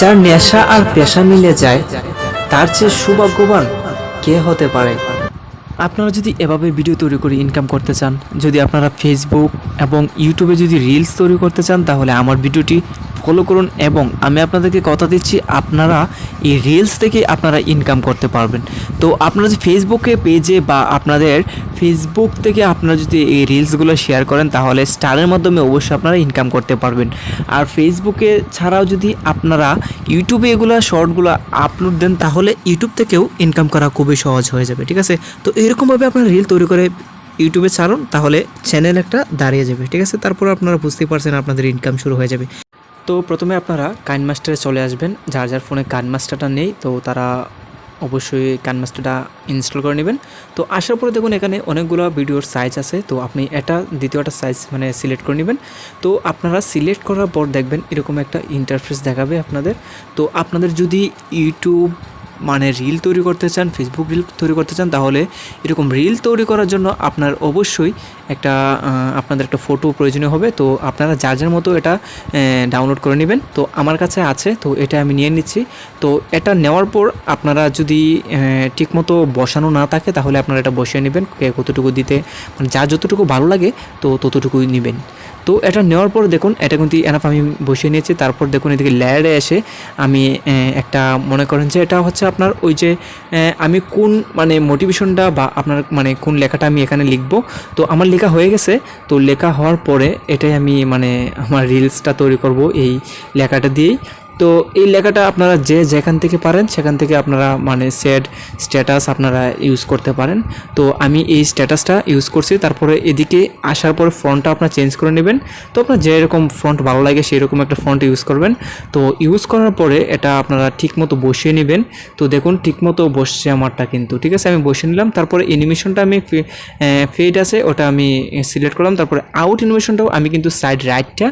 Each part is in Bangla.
যার নেশা আর পেশা মিলে যায়, তার চেয়ে সৌভাগ্যবান কে হতে পারে? আপনারা যদি এভাবে ভিডিও তৈরি করে ইনকাম করতে চান, যদি আপনারা ফেসবুক এবং ইউটিউবে যদি রিলস তৈরি করতে চান, তাহলে আমার ভিডিওটি ফলো করুন এবং আমি আপনাদেরকে কথা দিচ্ছি, আপনারা এই রিলস থেকে আপনারা ইনকাম করতে পারবেন। তো আপনারা যদি ফেসবুকে পেজে বা আপনাদের ফেসবুক থেকে আপনারা যদি এই রিলসগুলো শেয়ার করেন, তাহলে স্টারের মাধ্যমে অবশ্যই আপনারা ইনকাম করতে পারবেন। আর ফেসবুকে ছাড়াও যদি আপনারা ইউটিউবে এগুলো শর্টগুলো আপলোড দেন, তাহলে ইউটিউব থেকেও ইনকাম করা খুবই সহজ হয়ে যাবে, ঠিক আছে? তো এরকমভাবে আপনারা রিল তৈরি করে ইউটিউবে ছাড়ুন, তাহলে চ্যানেল একটা দাঁড়িয়ে যাবে, ঠিক আছে? তারপর আপনারা বুঝতেই পারছেন আপনাদের ইনকাম শুরু হয়ে যাবে। তো প্রথমে আপনারা কাইন মাস্টারে চলে আসবেন। যার যার ফোনে কাইন মাস্টারটা নেই, তো তারা অবশ্যই কানমাস্টারটা ইনস্টল করে নেবেন। তো আসার পরে দেখুন, এখানে অনেকগুলো ভিডিওর সাইজ আছে। তো আপনি এটা দ্বিতীয়টা সাইজ মানে সিলেক্ট করে নেবেন। তো আপনারা সিলেক্ট করার পর দেখবেন এরকম একটা ইন্টারফেস দেখাবে আপনাদের। তো আপনাদের যদি ইউটিউব মানে রিল তৈরি করতে চান ফেসবুক রিল তৈরি করতে চান, তাহলে এরকম রিল তৈরি করার জন্য আপনার অবশ্যই একটা আপনাদের একটা ফটো প্রয়োজনীয় হবে। তো আপনারা যার যার মতো এটা ডাউনলোড করে নেবেন। তো আমার কাছে আছে, তো এটা আমি নিয়ে নিচ্ছি। তো এটা নেওয়ার পর আপনারা যদি ঠিকমতো বসানো না থাকে, তাহলে আপনারা এটা বসিয়ে নেবেন। কতটুকু দিতে মানে যার যতটুকু ভালো লাগে, তো ততটুকুই নেবেন। তো এটা নেওয়ার পর দেখুন, এটা কিন্তু এনাফ আমি বসিয়ে নিয়েছি। তারপর দেখুন এদিকে লেয়ারে এসে আমি একটা মনে করেন যে এটা হচ্ছে আপনার ওই যে আমি কোন মানে মোটিভেশনটা বা আপনার মানে কোন লেখাটা আমি এখানে লিখব। তো আমার লেখা হয়ে গেছে। তো লেখা হওয়ার পরে এটাই আমি মানে আমার রিলসটা তৈরি করব এই লেখাটা দিয়েই। তো এই লেখাটা আপনারা যে যেখান থেকে পারেন, সেখান থেকে আপনারা মানে সেড স্ট্যাটাস আপনারা ইউজ করতে পারেন। তো আমি এই স্ট্যাটাসটা ইউজ করছি, তারপরে এদিকে আসার পর ফন্টটা আপনার চেঞ্জ করে নেবেন। তো আপনার যেরকম ফন্ট ভালো লাগে সেই রকম একটা ফন্ট ইউজ করবেন। তো ইউজ করার পরে এটা আপনারা ঠিকমতো বসিয়ে নেবেন। তো দেখুন, ঠিকমতো বসছে আমারটা কিন্তু। ঠিক আছে, আমি বসিয়ে নিলাম। তারপরে অ্যানিমেশনটা আমি ফেড আছে, ওটা আমি সিলেক্ট করলাম। তারপরে আউট অ্যানিমেশনটাও আমি কিন্তু সাইড রাইটটা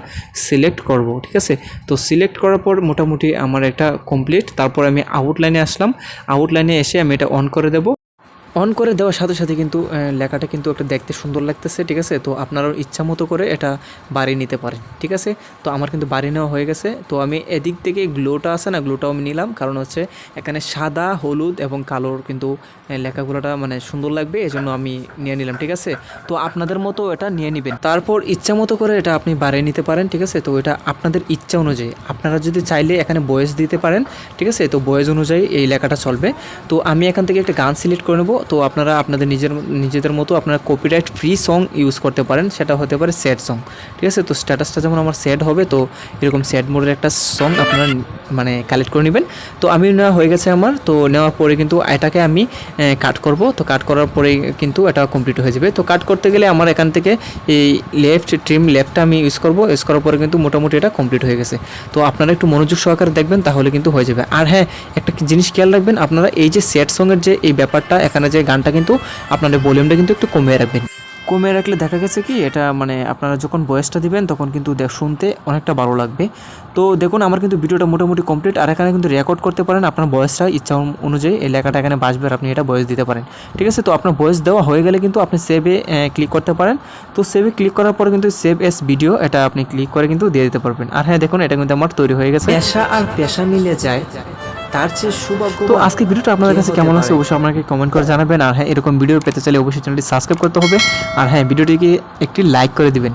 সিলেক্ট করব। ঠিক আছে? তো সিলেক্ট করার পর মোটামুটি আমার একটা কমপ্লিট তারপর আমি আউটলাইনে আসলাম। আউটলাইনে এসে আমি এটা অন করে দেবো। অন করে দেওয়ার সাথে সাথে কিন্তু লেখাটা কিন্তু একটা দেখতে সুন্দর লাগতেছে, ঠিক আছে? তো আপনারও ইচ্ছা মতো করে এটা বাড়িয়ে নিতে পারেন, ঠিক আছে? তো আমার কিন্তু বাড়িয়ে নেওয়া হয়ে গেছে। তো আমি এদিক থেকে গ্লোটা আছে না, গ্লোটাও আমি নিলাম। কারণ হচ্ছে এখানে সাদা, হলুদ এবং কালোর কিন্তু লেখাগুলোটা মানে সুন্দর লাগবে এই জন্য আমি নিয়ে নিলাম, ঠিক আছে? তো আপনাদের মতো এটা নিয়ে নেবেন। তারপর ইচ্ছা মতো করে এটা আপনি বাড়িয়ে নিতে পারেন, ঠিক আছে? তো এটা আপনাদের ইচ্ছা অনুযায়ী। আপনারা যদি চাইলে এখানে বয়েস দিতে পারেন, ঠিক আছে? তো বয়েস অনুযায়ী এই লেখাটা চলবে। তো আমি এখান থেকে একটা গান সিলেক্ট করে নেব। তো আপনারা আপনাদের নিজের নিজেদের মতো আপনারা কপিরাইট ফ্রি সং ইউজ করতে পারেন, সেটা হতে পারে স্যাড সং ঠিক আছে? তো স্ট্যাটাসটা যেমন আমার স্যাড হবে, তো এরকম স্যাড মোডের একটা সং আপনারা মানে কালেক্ট করে নেবেন। তো আমি নেওয়া হয়ে গেছে আমার, তো নেওয়ার পরে কিন্তু এটাকে আমি কাট করব। তো কাট করার পরে কিন্তু এটা কমপ্লিট হয়ে যাবে। তো কাট করতে গেলে আমার এখান থেকে এই লেফট ট্রিম লেফটটা আমি ইউজ করব। ইউজ করার পরে কিন্তু মোটামুটি এটা কমপ্লিট হয়ে গেছে। তো আপনারা একটু মনোযোগ সহকারে দেখবেন, তাহলে কিন্তু হয়ে যাবে। আর হ্যাঁ একটা জিনিস খেয়াল রাখবেন, আপনারা এই যে স্যাড সঙ্গের যে এই ব্যাপারটা এখানে যে গানটা কিন্তু আপনাদের ভলিউমটা কিন্তু একটু কমিয়ে রাখবেন। কমিয়ে রাখলে দেখা গেছে কি এটা মানে আপনারা যখন বয়সটা দিবেন তখন কিন্তু দেখ শুনতে অনেকটা ভালো লাগবে। তো দেখুন আমার কিন্তু ভিডিওটা মোটামুটি কমপ্লিট আর এখানে কিন্তু রেকর্ড করতে পারেন আপনার বয়সটা ইচ্ছা অনুযায়ী এই লেখাটা এখানে বাসবে আর আপনি এটা বয়স দিতে পারেন। ঠিক আছে? তো আপনার বয়স দেওয়া হয়ে গেলে কিন্তু আপনি সেভে ক্লিক করতে পারেন। তো সেভে ক্লিক করার পরে কিন্তু সেভ এস ভিডিও এটা আপনি ক্লিক করে কিন্তু দিয়ে দিতে পারবেন। আর হ্যাঁ দেখুন এটা কিন্তু আমার তৈরি হয়ে গেছে। পেশা আর পেশা মিলে যায়। তার চেয়ে সৌভাগ্য তো আজকে ভিডিওটা আপনাদের কাছে কেমন আছে অবশ্যই আমাকে কমেন্ট করে জানাবেন। আর হ্যাঁ এরকম ভিডিও পেতে চাইলে অবশ্যই চ্যানেলটি সাবস্ক্রাইব করতে হবে। আর হ্যাঁ ভিডিওটিকে একটি লাইক করে দিবেন।